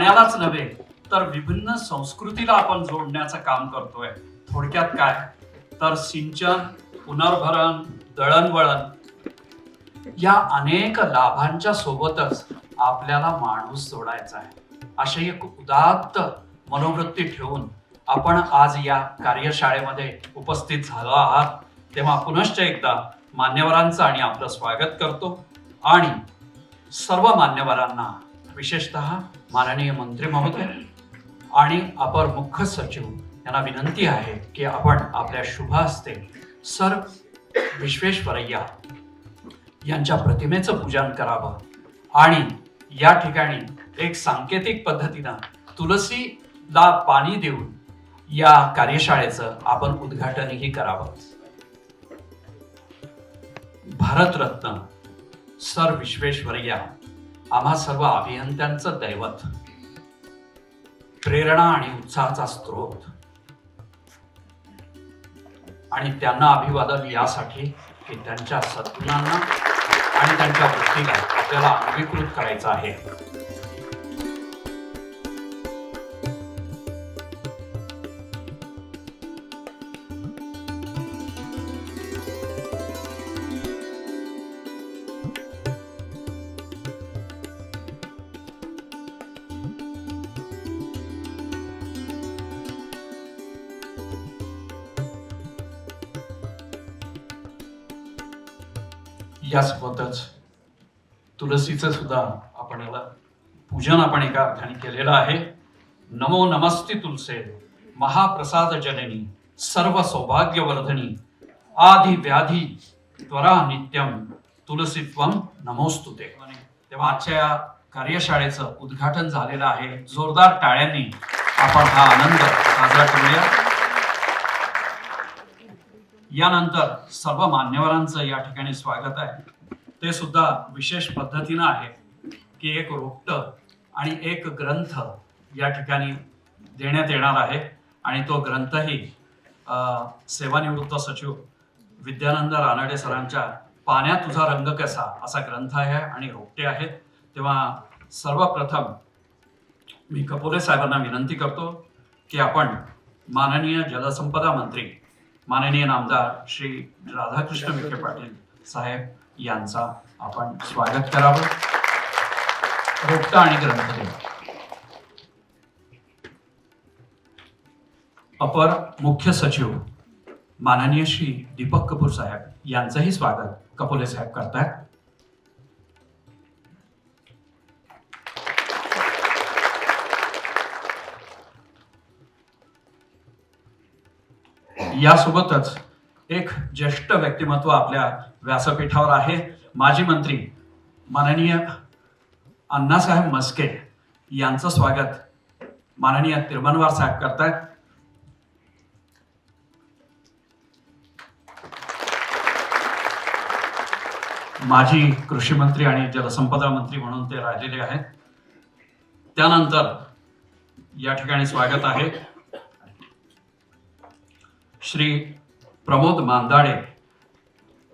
पाण्यालाच नव्हे तर विभिन्न संस्कृतीला आपण जोडण्याचं काम करतोय. थोडक्यात काय? तर सिंचन पुनर्भरण दळणवळण या अनेक लाभांच्या सोबतच आपल्याला माणूस जोडायचा आहे. अशी एक उदात्त मनोवृत्ती ठेवून आपण आज या कार्यशाळेमध्ये उपस्थित झालो आहात. तेव्हा पुनश्च एकदा मान्यवरांचं आणि आपलं स्वागत करतो. आणि सर्व मान्यवरांना विशेषतः माननीय मंत्री महोदय आणि अपर मुख्य सचिव यांना विनंती आहे की आपण आपल्या शुभ हस्ते सर विश्वेश्वरय्या यांच्या प्रतिमेचं पूजन करावं. आणि या ठिकाणी एक सांकेतिक पद्धतीनं तुलसीला पाणी देऊन या कार्यशाळेचं आपण उद्घाटनही करावं. भारतरत्न सर विश्वेश्वरय्या आम्हा सर्व अभियंत्यांचं दैवत. प्रेरणा आणि उत्साहाचा स्रोत. आणि त्यांना अभिवादन यासाठी की त्यांच्या सद्गुणांना आणि त्यांच्या वृत्तीला आपल्याला अंगीकृत करायचं आहे. यासोबतच तुलसीचं सुद्धा आपण याला पूजन आपण एका अर्थाने केलेलं आहे. नमो नमस्ते तुलसे महाप्रसाद जननी सर्व सौभाग्यवर्धनी आधी व्याधी त्वरा नित्यम तुलसीत्व नमोस्तु ते. तेव्हा आजच्या या कार्यशाळेचं उद्घाटन झालेलं आहे. जोरदार टाळ्यांनी आपण हा आनंद साजरा करूया. यानंतर सर्व मान्यवरांचं या ठिकाणी स्वागत आहे. ते सुद्धा विशेष पद्धतीनं आहे की एक रोपट आणि एक ग्रंथ या ठिकाणी देण्यात येणार आहे. आणि तो ग्रंथही सेवानिवृत्त सचिव विद्यानंद रानडे सरांच्या पाण्यात तुझा रंग कसा असा ग्रंथ आहे आणि रोपटे आहेत. तेव्हा सर्वप्रथम मी कपोले साहेबांना विनंती करतो की आपण माननीय जलसंपदा मंत्री माननीय नामदार श्री राधाकृष्ण विखे पाटील साहेब यांचा आपण स्वागत करावं. रोपटा आणि ग्रंथ अपर मुख्य सचिव माननीय श्री दीपक कपूर साहेब यांचंही स्वागत कपोले साहेब करतायत. यासोबतच एक ज्येष्ठ व्यक्तिमत्व आपल्या व्यासपीठावर आहे. माजी मंत्री माननीय अण्णासाहेब मस्के यांचं स्वागत माननीय तिरुमनवार साहेब करतायत. माजी कृषी मंत्री आणि जलसंपदा मंत्री म्हणून ते राहिलेले आहेत. त्यानंतर या ठिकाणी स्वागत आहे. श्री प्रमोद मांदाडे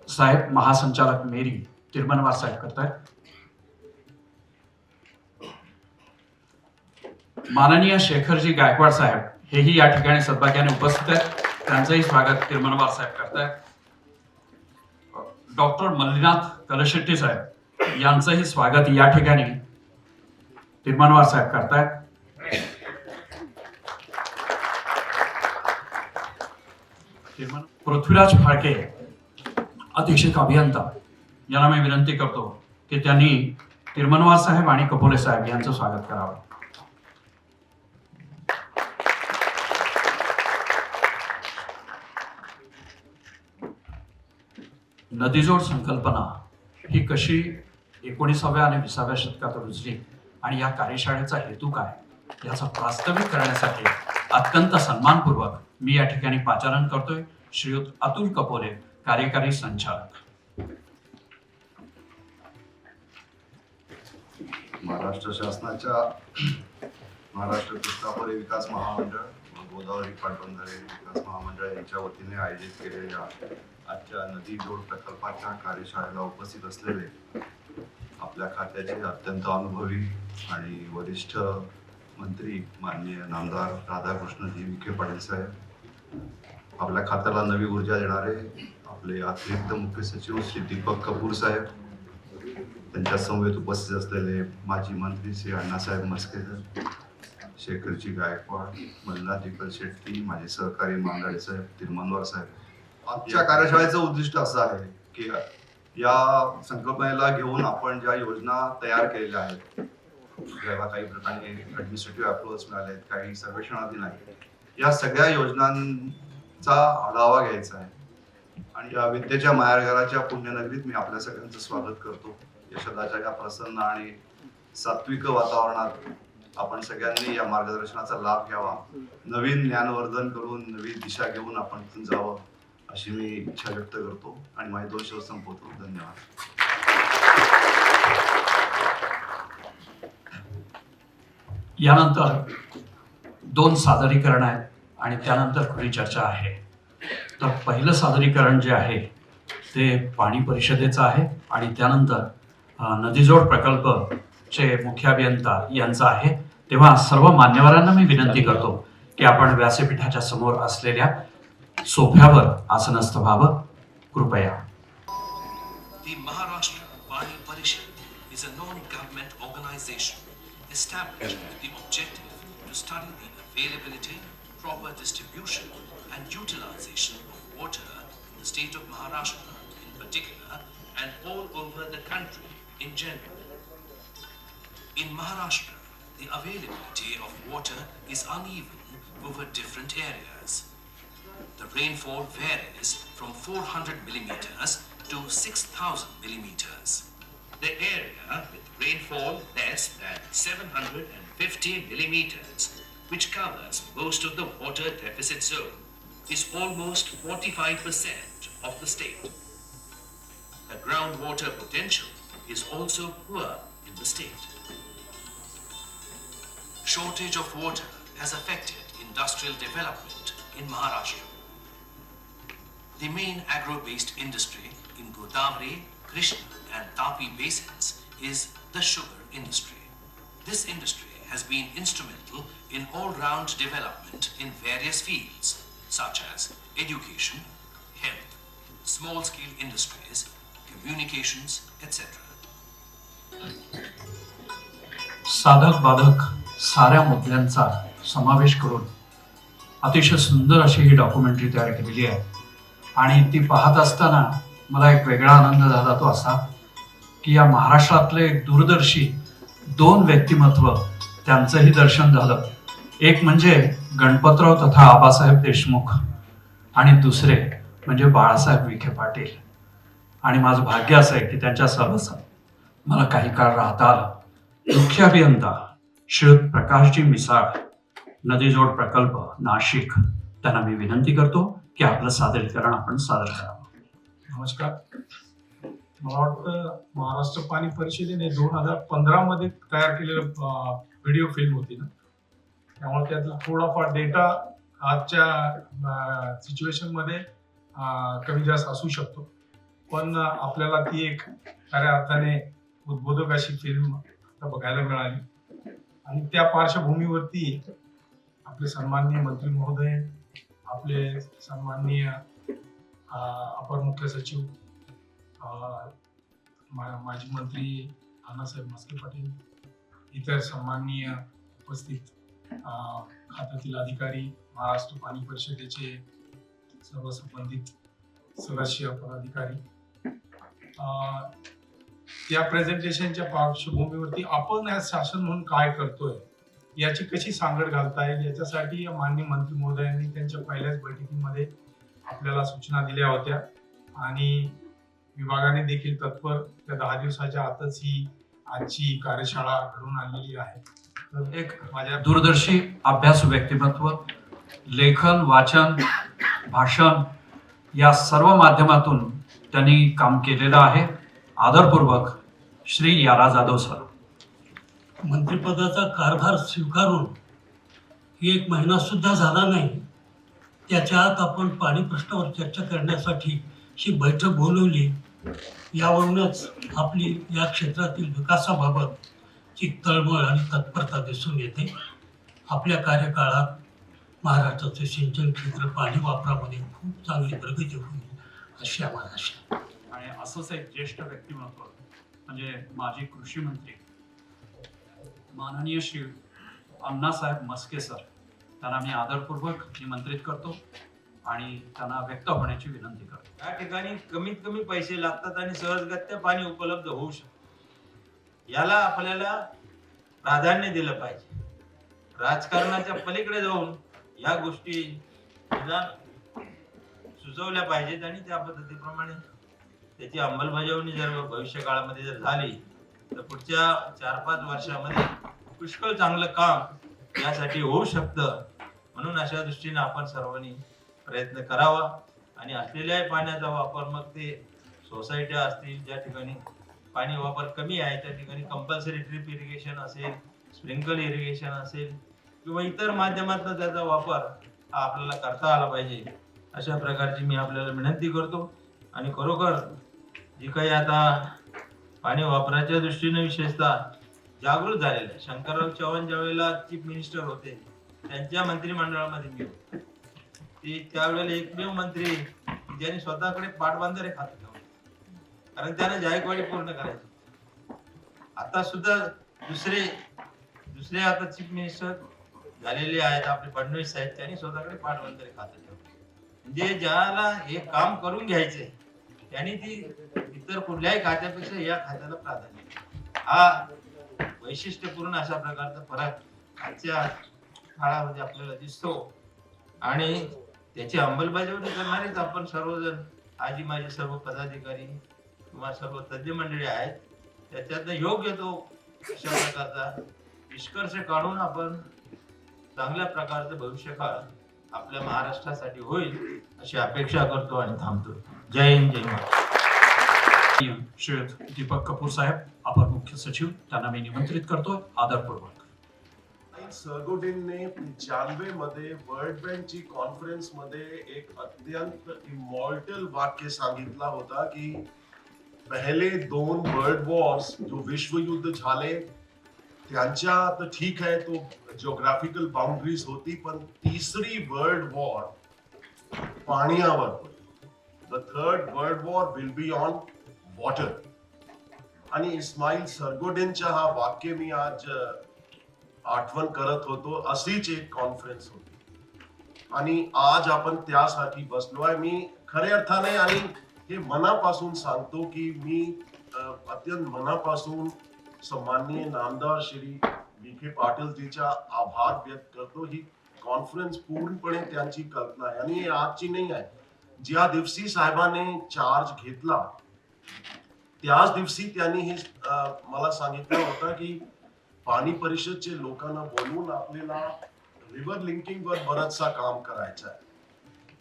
साहेब महासंचालक मेरी तिरुमनवार साहेब करतायत माननीय शेखरजी गायकवाड साहेब हेही या ठिकाणी सद्भाग्याने उपस्थित आहेत. त्यांचंही स्वागत तिरुमनवार साहेब करतायत. डॉक्टर मल्लीनाथ कलशेट्टी साहेब यांचंही स्वागत या ठिकाणी तिरुमनवार साहेब करतायत. पृथ्वीराज फाळके अधीक्षक अभियंता. यांना मी विनंती करतो की त्यांनी तिरमनवार साहेब आणि कपोले साहेब यांचं स्वागत करावं. नदीजोड संकल्पना ही कशी एकोणीसाव्या आणि विसाव्या शतकात रुजली आणि या कार्यशाळेचा हेतू काय याचा प्रास्ताविक करण्यासाठी अत्यंत सन्मानपूर्वक मी या ठिकाणी पाचारण करतोय. श्रीयुत अतुल कपोले कार्यकारी संचालक. महाराष्ट्र शासनाच्या महाराष्ट्र कृष्णापुरी विकास महामंडळ व गोदावरी पाटबंधारे विकास महामंडळ यांच्या वतीने आयोजित केलेल्या आजच्या नदी जोड प्रकल्पाच्या कार्यशाळेला उपस्थित असलेले आपल्या खात्याचे अत्यंत अनुभवी आणि वरिष्ठ मंत्री माननीय नामदार राधाकृष्णजी विखे पाटील साहेब आपल्या खात्याला नवी ऊर्जा देणारे आपले अतिरिक्त मुख्य सचिव श्री दीपक कपूर साहेब त्यांच्या समवेत उपस्थित असलेले माजी मंत्री श्री अण्णासाहेब मस्केकर शेखरजी गायकवाड मल्हार शेट्टी माझे सहकारी मांगाडे साहेब तिरमनवार साहेब. आजच्या कार्यशाळेचं उद्दिष्ट असं आहे की या संकल्पनेला घेऊन आपण ज्या योजना तयार केलेल्या आहेत ज्याला काही प्रकारे ऍडमिनिस्ट्रेटिव्ह अप्रोच मिळाले आहेत काही सर्वेक्षणाधीन आहेत या सगळ्या योजनांचा आढावा घ्यायचा आहे. आणि या विद्येच्या माहेरघराच्या पुण्यनगरीत मी आपल्या सगळ्यांचं स्वागत करतो. यशदाच्या या प्रसन्न आणि सात्विक वातावरणात आपण सगळ्यांनी या मार्गदर्शनाचा लाभ घ्यावा. नवीन ज्ञानवर्धन करून नवी दिशा घेऊन आपण तिथून जावं अशी मी इच्छा व्यक्त करतो. आणि माझे दोन शब्द संपवतो. धन्यवाद. यानंतर दोन सादरीकरण आहेत आणि त्यानंतर खुली चर्चा आहे. तर पहिलं सादरीकरण जे आहे ते पाणी परिषदेचं आहे आणि त्यानंतर नदीजोड प्रकल्पचे मुख्य अभियंता यांचं आहे. तेव्हा सर्व मान्यवरांना मी विनंती करतो की आपण व्यासपीठाच्या समोर असलेल्या सोफ्यावर आसनस्थ व्हावं. कृपया. The Maharashtra Pani Parishad is a non-government organization established with the objective to study the availability, proper distribution and utilization of water in the state of Maharashtra in particular and all over the country in general. In Maharashtra, the availability of water is uneven over different areas. The rainfall varies from 400 millimeters to 6000 millimeters. The area with rainfall less than 750 millimeters, which covers most of the water deficit zone, is almost 45% of the state. The groundwater potential is also poor in the state. Shortage of water has affected industrial development in Maharashtra. The main agro-based industry in Godavari, Krishna and Tapi basins is the sugar industry. This industry has been instrumental in all-round development in various fields such as education, health, small-scale industries, communications, etc. साधक बाधक साऱ्या मुद्द्यांचा समावेश करून अतिशय सुंदर अशी ही documentary तयार केलेली आहे आणि ती पाहत असताना मला एक वेगळा आनंद झाला तो असा की या महाराष्ट्रातले एक दूरदर्शी दोन व्यक्तिमत्व त्यांचंही दर्शन झालं. एक म्हणजे गणपतराव तथा आबासाहेब देशमुख आणि दुसरे म्हणजे बाळासाहेब विखे पाटील. आणि माझं भाग्य असं आहे की त्यांच्या सहवासात मला काही काळ राहता आलं. मुख्य अभियंता श्रीयुत प्रकाशजी मिसाळ नदीजोड प्रकल्प नाशिक. त्यांना मी विनंती करतो की आपलं सादरीकरण आपण सादर करावं. नमस्कार. मला वाटतं महाराष्ट्र पाणी परिषदेने दोन हजार पंधरा मध्ये तयार केलेलं व्हिडिओ फिल्म होती ना. त्यामुळे त्यातला थोडाफार डेटा आजच्या सिच्युएशनमध्ये कमी जास्त असू शकतो. पण आपल्याला ती एक खऱ्या अर्थाने उद्बोधक अशी फिल्म बघायला मिळाली. आणि त्या पार्श्वभूमीवरती आपले सन्माननीय मंत्री महोदय आपले सन्माननीय अपर मुख्य सचिव मा- माजी मंत्री अण्णासाहेब मस्के पाटील इतर सन्माननीय उपस्थित खात्यातील अधिकारी महाराष्ट्र पाणी परिषदेचे सर्व संबंधित सदस्य पदाधिकारी या प्रेझेंटेशनच्या पार्श्वभूमीवरती आपण या शासन म्हणून काय करतोय याची कशी सांगड घालता येईल याच्यासाठी माननीय मंत्री महोदयांनी त्यांच्या पहिल्याच बैठकीमध्ये आपल्याला सूचना दिल्या होत्या. आणि विभागाने देखील तत्पर त्या दहा दिवसाच्या आतच ही आजची कार्यशाळा घडून आणलेली आहे. तर एक माझ्या दूरदर्शी अभ्यास व्यक्तिमत्व लेखन वाचन भाषण या सर्व माध्यमातून त्यांनी काम केलेलं आहे. आदरपूर्वक श्री यारा जाधव सर. मंत्रिपदाचा कारभार स्वीकारून एक महिना सुद्धा झाला नाही. त्याच्या आत आपण पाणी प्रश्नावर चर्चा करण्यासाठी ही बैठक बोलवली. यावरूनच आपली या क्षेत्रातील विकासाबाबत ची तळमळ आणि तत्परता दिसून येते. आपल्या कार्यकाळात महाराष्ट्राचे सिंचन क्षेत्र पाणी वापरामध्ये खूप चांगली प्रगती होईल अशी आम्हाला आशा आणि असंच एक ज्येष्ठ व्यक्तिमत्व म्हणजे माजी कृषी मंत्री माननीय श्री अण्णासाहेब मस्के सर त्यांना मी आदरपूर्वक निमंत्रित करतो. आणि त्यांना व्यक्त होण्याची विनंती करतो. या ठिकाणी कमीत कमी पैसे लागतात आणि सहजगत्या पाणी उपलब्ध होऊ शकतं. याला आपल्याला प्राधान्य दिलं पाहिजे. राजकारणाच्या पलीकडे जाऊन या गोष्टी निदान सुचवल्या पाहिजेत आणि त्या पद्धतीप्रमाणे त्याची अंमलबजावणी जर भविष्य काळामध्ये जर झाली तर पुढच्या चार पाच वर्षामध्ये पुष्कळ चांगलं काम यासाठी होऊ शकतं. म्हणून अशा दृष्टीने आपण सर्वांनी प्रयत्न करावा आणि असलेल्या पाण्याचा वापर मग ते सोसायट्या असतील ज्या ठिकाणी पाणी वापर कमी आहे त्या ठिकाणी कंपल्सरी ड्रिप इरिगेशन असेल स्प्रिंकल इरिगेशन असेल किंवा इतर माध्यमातून त्याचा वापर हा आपल्याला करता आला पाहिजे. अशा प्रकारची मी आपल्याला विनंती करतो. आणि खरोखर जी काही आता पाणी वापराच्या दृष्टीने विशेषतः जागृत झालेलं आहे. शंकरराव चव्हाण ज्यावेळेला चीफ मिनिस्टर होते त्यांच्या मंत्रिमंडळामध्ये मी होतो. ते त्यावेळेला एकमेव मंत्री ज्यांनी स्वतःकडे पाटबंधारे खात ठेवलं कारण त्याने जायकवाडी पूर्ण करायची. आता सुद्धा दुसरे दुसरे आता चीफ मिनिस्टर झालेले आहेत. आपले फडणवीस साहेब त्यांनी स्वतःकडे पाटबंधारे खात ठेवलं म्हणजे ज्याला हे काम करून घ्यायचे त्यांनी ती इतर कुठल्याही खात्यापेक्षा या खात्याला प्राधान्य हा वैशिष्ट्यपूर्ण अशा प्रकारचा फरक आजच्या काळामध्ये आपल्याला दिसतो. आणि त्याची अंमलबजावणी करणारेच आपण सर्वजण. आजी माझे सर्व पदाधिकारी किंवा सर्व तज्ज्ञ मंडळी आहेत. त्याच्यातनं योग्य तो अशा प्रकारचा निष्कर्ष काढून आपण चांगल्या प्रकारचं भविष्य काळ आपल्या महाराष्ट्रासाठी होईल अशी अपेक्षा करतो आणि थांबतो. जय हिंद जय महाराष्ट्र. दीपक कपूर साहेब अपर मुख्य सचिव. त्यांना मी निमंत्रित करतो. आदरपूर्वक सरगोडिन ने मध्ये वर्ल्ड बँकची कॉन्फरन्समध्ये एक अत्यंत इमॉर्टल वाक्य सांगितला होता की पहिले दोन वर्ल्ड वॉर्स जो विश्वयुद्ध झाले त्यांच्या तर ठीक आहे तो जिओग्राफिकल बाउंड्रीज होती पण तिसरी वर्ल्ड वॉर पाण्यावर the third world war will be on water आणि इस्माईल सरगोडेनच्या हा वाक्य मी आज आठवण करत होतो अशीच एक कॉन्फरन्स होती. आणि आज आपण त्यासाठी बसलो आहे. मी खऱ्या अर्थाने आणि हे मनापासून सांगतो की मी अत्यंत मनापासून सन्माननीय नामदार श्री विखे पाटीलजीचा आभार व्यक्त करतो. ही कॉन्फरन्स पूर्णपणे त्यांची कल्पना आहे. आणि आजची नाही आहे. ज्या दिवशी साहेबाने चार्ज घेतला त्याच दिवशी त्यांनी हे मला सांगितलं होतं की पाणी परिषदचे लोकांना बोलवून आपल्याला रिव्हर लिंकिंग वर बरचसा काम करायचं आहे.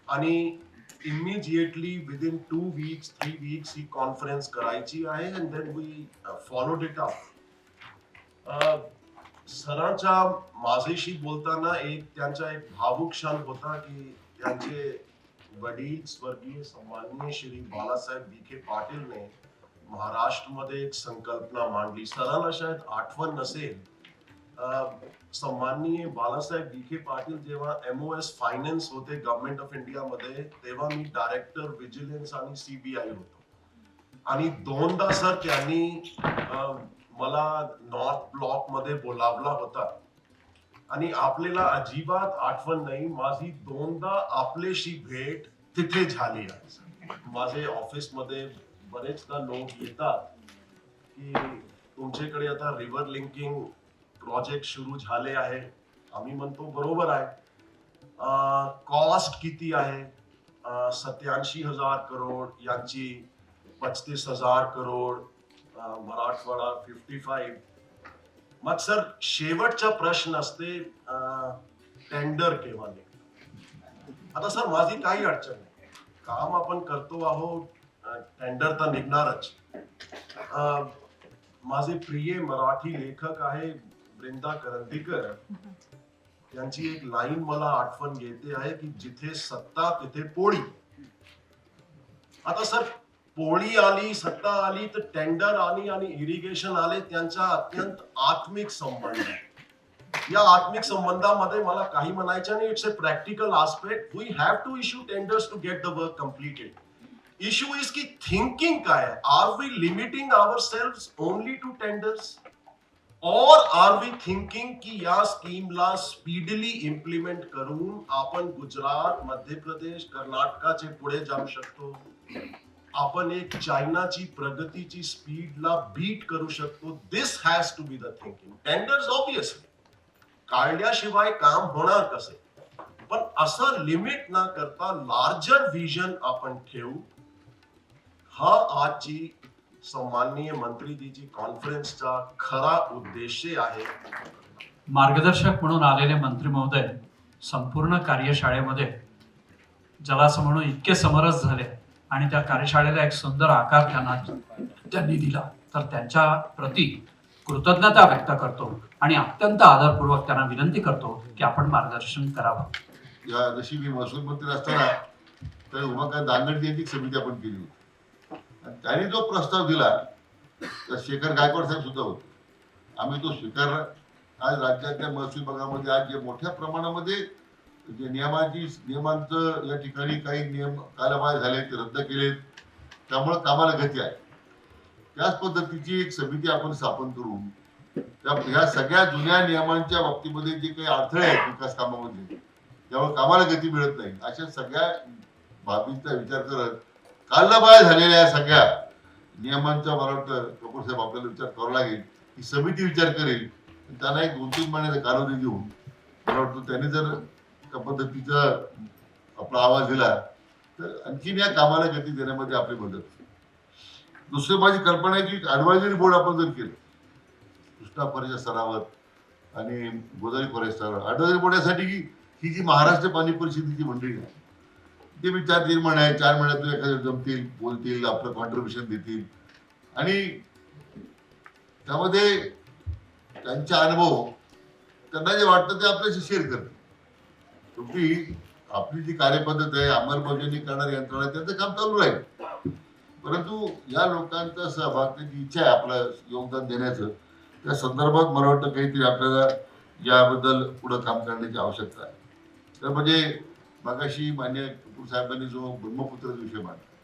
आणि immediately within two weeks three weeks ही कॉन्फरन्स करायची आहे and then we followed it up सरांच्या माझ्याशी बोलताना एक त्यांचा एक भावुक क्षण होता की त्यांचे वडील स्वर्गीय सन्माननीय श्री बाळासाहेब विखे पाटीलने महाराष्ट्रमध्ये एक संकल्पना मांडली. सरांना शायद आठवण नसेल. सन्माननीय बाळासाहेब विखे पाटील जेव्हा एमओएस फायनान्स होते गव्हर्नमेंट ऑफ इंडियामध्ये तेव्हा मी डायरेक्टर विजिलन्स आणि सीबीआय होतो. आणि दोनदा सर त्यांनी मला नॉर्थ ब्लॉकमध्ये बोलावला होता. आणि आपल्याला अजिबात आठवण नाही माझी दोनदा आपल्याशी भेट तिथे झाली आहे. माझे ऑफिसमध्ये बरेचदा लोक येतात की तुमच्याकडे आता रिव्हर लिंकिंग प्रोजेक्ट सुरू झाले आहे. आम्ही म्हणतो बरोबर आहे. कॉस्ट किती आहे? सत्याऐंशी हजार करोड यांची पस्तीस हजार करोड मराठवाडा फिफ्टी फाईव्ह मग सर शेवटचा प्रश्न असते टेंडर केव्हा आता सर माझी काही अडचण नाही. काम आपण करतो आहोत टेंडर तर निघणारच. अं, माझे प्रिय मराठी लेखक आहे वृंदा करंदीकर. त्यांची एक लाईन मला आठवण येते आहे की जिथे सत्ता तिथे पोळी. आता सर पोळी आली सत्ता आली तर टेंडर आली आणि इरिगेशन आले त्यांचा अत्यंत आत्मिक संबंध आहे. या आत्मिक संबंधामध्ये मला काही म्हणायचं नाही it's a practical aspect we have to issue tenders to get the work completed issue is की थिंकिंग काय आहे are we limiting our self only to tenders और आर वी थिंकिंग की या स्कीमला स्पीडली इम्प्लिमेंट करून आपण गुजरात, मध्य प्रदेश कर्नाटकाचे पुढे जाऊ शकतो? आपण एक चायनाची प्रगतीची स्पीडला बीट करू शकतो। This has to be the thinking tenders obviously काढल्याशिवाय काम होणार कसे? पण असं लिमिट न करता लार्जर विजन आपण ठेवू. हा आजची सन्माननीय मंत्रीजीची कॉन्फरन्सचा खरा उद्देश आहे. मार्गदर्शक म्हणून आलेले मंत्री महोदय संपूर्ण कार्यशाळेमध्ये ज्याला असं म्हणून इतके समरस झाले आणि त्या कार्यशाळेला एक सुंदर आकार त्यांना त्यांनी दिला. तर त्यांच्या प्रती कृतज्ञता व्यक्त करतो आणि अत्यंत आदरपूर्वक त्यांना विनंती करतो की आपण मार्गदर्शन करावं. या जशी मी महसूल मंत्री असताना तर उमाकांत यांची एक समिती आपण केली होती. त्यांनी जो प्रस्ताव दिला तर शेखर गायकवाड साहेब सुद्धा होते. आम्ही तो स्वीकारला आज राज्यातल्या महसूल विभागामध्ये आज जे मोठ्या प्रमाणामध्ये जे नियमाची नियमांचं या ठिकाणी काही नियम कालबाह्य झाले ते रद्द केलेत. त्यामुळे कामाला गती आहे. त्याच पद्धतीची एक समिती आपण स्थापन करून त्या ह्या सगळ्या जुन्या नियमांच्या बाबतीमध्ये जे काही अडथळे आहेत विकास कामामध्ये त्यामुळे कामाला गती मिळत नाही. अशा सगळ्या बाबींचा विचार करत कालबाह्य झालेल्या या सगळ्या नियमांचा मला वाटतं कपूर साहेब आपल्याला विचार करावा लागेल. ही समिती विचार करेल. त्यांना एक दोन तीन महिन्याचा कालावधी देऊन मला वाटतं त्यांनी जर त्या पद्धतीचा आपला आवाज दिला तर आणखीन या कामाला गती देण्यामध्ये आपली मदत दुसरी माझी कल्पना आहे की ॲडवायझरी बोर्ड आपण जर केलं कृष्णा खोऱ्याच्या स्तरावर आणि गोदावरी खोऱ्याच्या स्तरावर ॲडवायझरी बोर्ड यासाठी की ही जी महाराष्ट्र पाणी परिषदेची मंडळी आहे ते मी चार तीन महिने आहे चार महिन्यातून एखाद्या जमतील बोलतील आपलं कॉन्ट्रीब्युशन देतील. आणि त्यामध्ये त्यांचा अनुभव त्यांना जे वाटतं ते आपल्याशी शेअर करतील. तुम्ही आपली जी कार्यपद्धत आहे अंमलबजावणी करणारी यंत्रणा आहे, त्यांचं काम चालू राहील. परंतु या लोकांचा सहभाग त्यांची इच्छा आहे आपलं योगदान देण्याचं. त्या संदर्भात मला वाटतं काहीतरी आपल्याला याबद्दल पुढं काम करण्याची आवश्यकता आहे. तर म्हणजे मगाशी मान्य कपूर साहेबांनी जो ब्रह्मपुत्र विषय मांडला.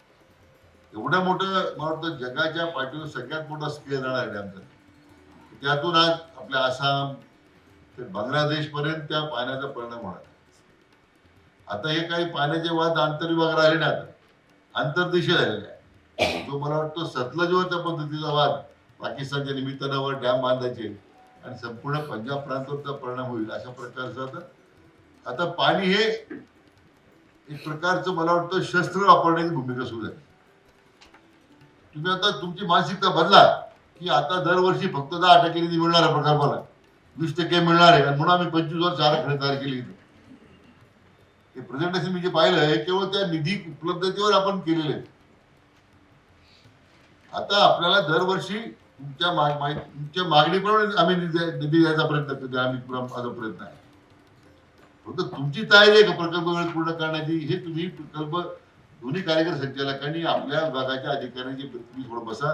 एवढं मोठं मला वाटतं जगाच्या पाठीवर सगळ्यात मोठा स्केल राहणार आहे आमचा. त्यातून आज आपल्या आसाम ते बांगलादेशपर्यंत त्या पाण्याचा परिणाम होणार आता हे काही पाण्याचे वाद आंतरविभाग राहिले ना आता आंतरदेशीय राहिलेले आहे जो मला वाटतो सतलजवर त्या पद्धतीचा वाद पाकिस्तानच्या निमित्तानं वर डॅम बांधायचे आणि संपूर्ण पंजाब प्रांतावरचा परिणाम होईल अशा प्रकारचं आता पाणी हे एक प्रकारचं मला वाटतं शस्त्र वापरण्याची भूमिका सुरू आहे तुम्ही आता तुमची मानसिकता बदला की आता दरवर्षी फक्त दहा टक्के निधी मिळणार आहे प्रकल्पाला वीस टक्के मिळणार आहे. म्हणून आम्ही पंचवीस वर्ष आराखडे तयार केली हे प्रेझेंटेशन मी जे पाहिलं हे केवळ त्या निधी उपलब्धतेवर आपण केलेले आता आपल्याला दरवर्षी तुमच्या माग तुमच्या मागणीप्रमाणे आम्ही निधी निधी द्यायचा प्रयत्न करतो आम्ही माझा प्रयत्न आहे. फक्त तुमची तयारी आहे का प्रकल्प वेळेत पूर्ण करण्याची? हे तुम्ही प्रकल्प दोन्ही कार्यकारी संचालकांनी आपल्या विभागाच्या अधिकाऱ्यांची तुम्ही थोडं बसा.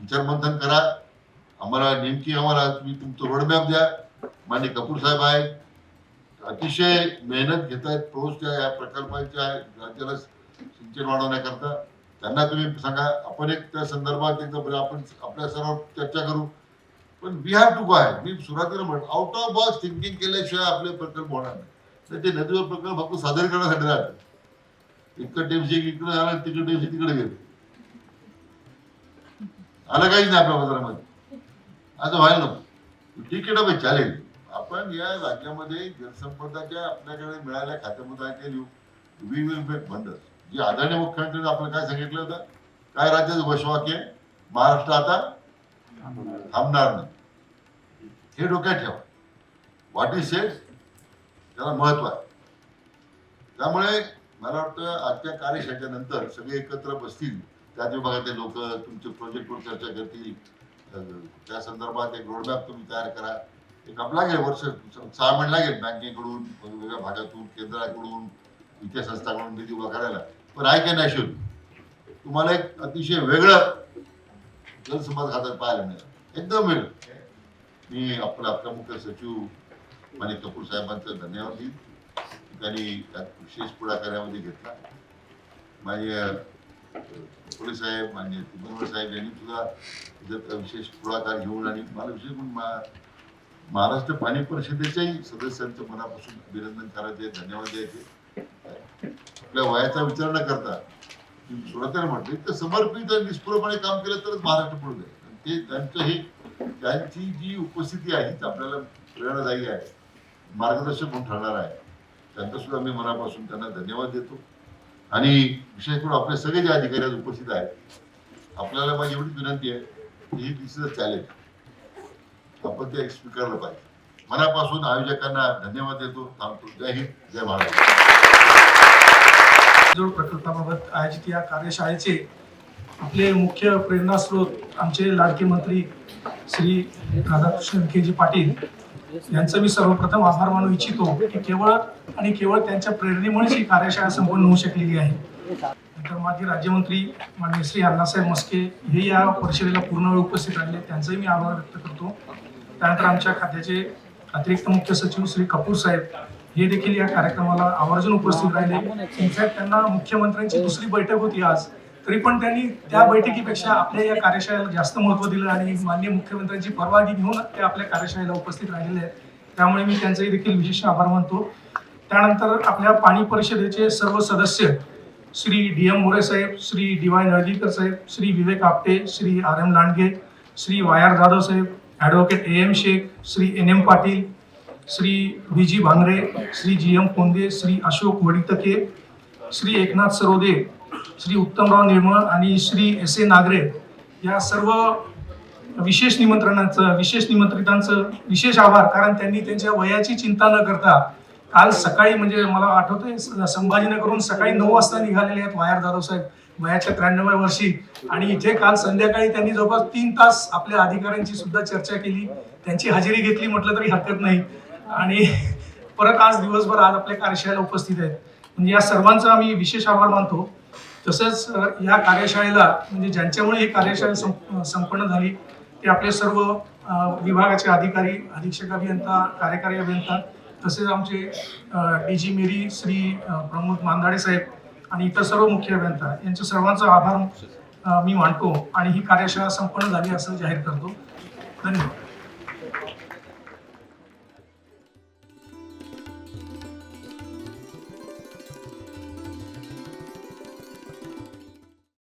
विचारमंथन करा. आम्हाला नेमकी आम्हाला तुम्ही तुमचं रोडमॅप द्या. मान्य कपूर साहेब आहेत. अतिशय मेहनत घेत आहेत प्रोजच्या या प्रकल्पांच्या राज्याला सिंचन वाढवण्याकरता. त्यांना तुम्ही सांगा. आपण एक त्या संदर्भात एकदा बरं आपण आपल्या सर्व चर्चा करू. पण वी हॅव टू बाय मी सुरुवातीला म्हण आउट ऑफ बॉक्स थिंकिंग केल्याशिवाय आपले प्रकल्प होणार नाही. तर ते नदीवर प्रकल्प फक्त सादरीकरणासाठी राहतात. इतकं टेम्सी इकडे आला तिकडे टेम्सी तिकडे गेले. आलं काहीच नाही आपल्या बाजारामध्ये. असं व्हायला नको. ठीक आहे ना भाई चालेल. आपण या राज्यामध्ये जलसंपदाच्या आपल्याकडे मिळाल्या खात्यामध्ये काय केली वी विल मेक बंडर्स जे आदरणीय मुख्यमंत्र्यांनी आपल्याला काय सांगितलं होतं? काय राज्याचं वशवाक्य आहे? महाराष्ट्र आता थांबणार नाही. हे डोक्यात ठेवा. व्हॉट इज सेट त्याला महत्त्व आहे. त्यामुळे मला वाटतं आजच्या कार्यशाळेच्या नंतर सगळे एकत्र बसतील. त्या विभागातले लोक तुमचे प्रोजेक्टवर चर्चा करतील. त्या संदर्भात एक रोडमॅप तुम्ही तयार करा. एक आपला लागेल वर्ष सहा महिने लागेल बँकेकडून वेगवेगळ्या भागातून केंद्राकडून वित्तीय संस्थाकडून निधी उभा करायला. पण आय कॅन अश्युर तुम्हाला एक अतिशय वेगळं जलसंपदा खात्यात पाहायला मिळेल. एकदम वेगळं मी आपला आपला मुख्य सचिव माने कपूर साहेबांचा धन्यवाद देईन. त्यांनी विशेष पुढाकारामध्ये घेतला. माझे पोलीस साहेब माननीय तिरुमल साहेब यांनी सुद्धा त्याच्यात विशेष पुढाकार घेऊन आणि मला विशेष म्हणून महाराष्ट्र पाणी परिषदेच्याही सदस्यांचं मनापासून अभिनंदन करायचे धन्यवाद द्यायचे आपल्या वयाचा विचार न करता सुरुवातीला म्हटले तर समर्पित आणि निष्ठुरपणे काम केलं तरच महाराष्ट्र पुढे जाईल. ते त्यांचं हे त्यांची जी उपस्थिती आहे ती आपल्याला प्रेरणादायी आहे. मार्गदर्शक म्हणून ठरणार आहे. त्यांचा सुद्धा मी मनापासून त्यांना धन्यवाद देतो. आणि विशेष करून आपले सगळे जे अधिकारी आज उपस्थित आहेत आपल्याला माझी एवढीच विनंती आहे की ही दिस चॅलेंज आपण ते स्वीकारलं पाहिजे. मनापासून आयोजकांना धन्यवाद देतो. थांबतो. जय हिंद. जय महाराष्ट्र. जोड प्रकल्पाबाबत आयोजित या कार्यशाळेचे आपले मुख्य प्रेरणास्रोत आमचे लाडके मंत्री श्री राधाकृष्ण विखेजी पाटील यांचं मी सर्वप्रथम आभार मानू इच्छितो की केवळ आणि केवळ त्यांच्या प्रेरणेमुळेच ही कार्यशाळा संपन्न होऊ शकलेली आहे. नंतर माजी राज्यमंत्री माननीय श्री अण्णासाहेब मस्के हे या परिषदेला पूर्ण वेळ उपस्थित राहिले त्यांचाही मी आभार व्यक्त करतो. त्यानंतर आमच्या खात्याचे अतिरिक्त मुख्य सचिव श्री कपूर साहेब हे देखील या कार्यक्रमाला आवर्जून उपस्थित राहिले. इनफॅक्ट त्यांना मुख्यमंत्र्यांची दुसरी बैठक होती आज. तरी पण त्यांनी त्या बैठकीपेक्षा आपल्या या कार्यशाळेला जास्त महत्त्व दिलं आणि माननीय मुख्यमंत्र्यांची परवानगी घेऊन ते आपल्या कार्यशाळेला उपस्थित राहिलेले आहेत. त्यामुळे मी त्यांचंही देखील विशेष आभार मानतो. त्यानंतर आपल्या पाणी परिषदेचे सर्व सदस्य श्री डी एम मोरे साहेब Shri D Y Naldikar Saheb Shri Vivek Apte Shri R M Landge Shri Y R Jadhav Saheb advocate A M Shaikh Shri N M Patil Shri V G Bhangare Shri G M Konde Shri Ashok Waditke Shri Eknath Sarode Shri Uttamrao Nirmal आणि Shri S A Nagare या सर्व विशेष निमंत्रणांचं विशेष निमंत्रितांचं विशेष आभार. कारण त्यांनी त्यांच्या वयाची चिंता न करता काल सकाळी म्हणजे मला आठवतंय स- संभाजीनगरहून सकाळी नऊ वाजता निघालेले आहेत वायर जाधव साहेब वयाच्या त्र्याण्णव्या वर्षी. आणि इथे काल संध्याकाळी त्यांनी जवळपास तीन तास आपल्या अधिकाऱ्यांची सुद्धा चर्चा केली त्यांची हजेरी घेतली म्हटलं तरी हरकत नाही. आणि परत आज दिवसभर आज आपल्या कार्यशाळेला उपस्थित आहेत. म्हणजे या सर्वांचा आम्ही विशेष आभार मानतो. तसंच या कार्यशाळेला म्हणजे ज्यांच्यामुळे ही कार्यशाळा संप- संपन्न झाली ते आपले सर्व विभागाचे अधिकारी अधीक्षक अभियंता कार्यकारी अभियंता तसेच आमचे D G MERI Shri Pramod Mandade साहेब आणि इतर सर्व मुख्य अभियंता यांचं सर्वांचा आभार मी मानतो आणि ही कार्यशाळा संपन्न झाली असं जाहीर करतो. धन्यवाद.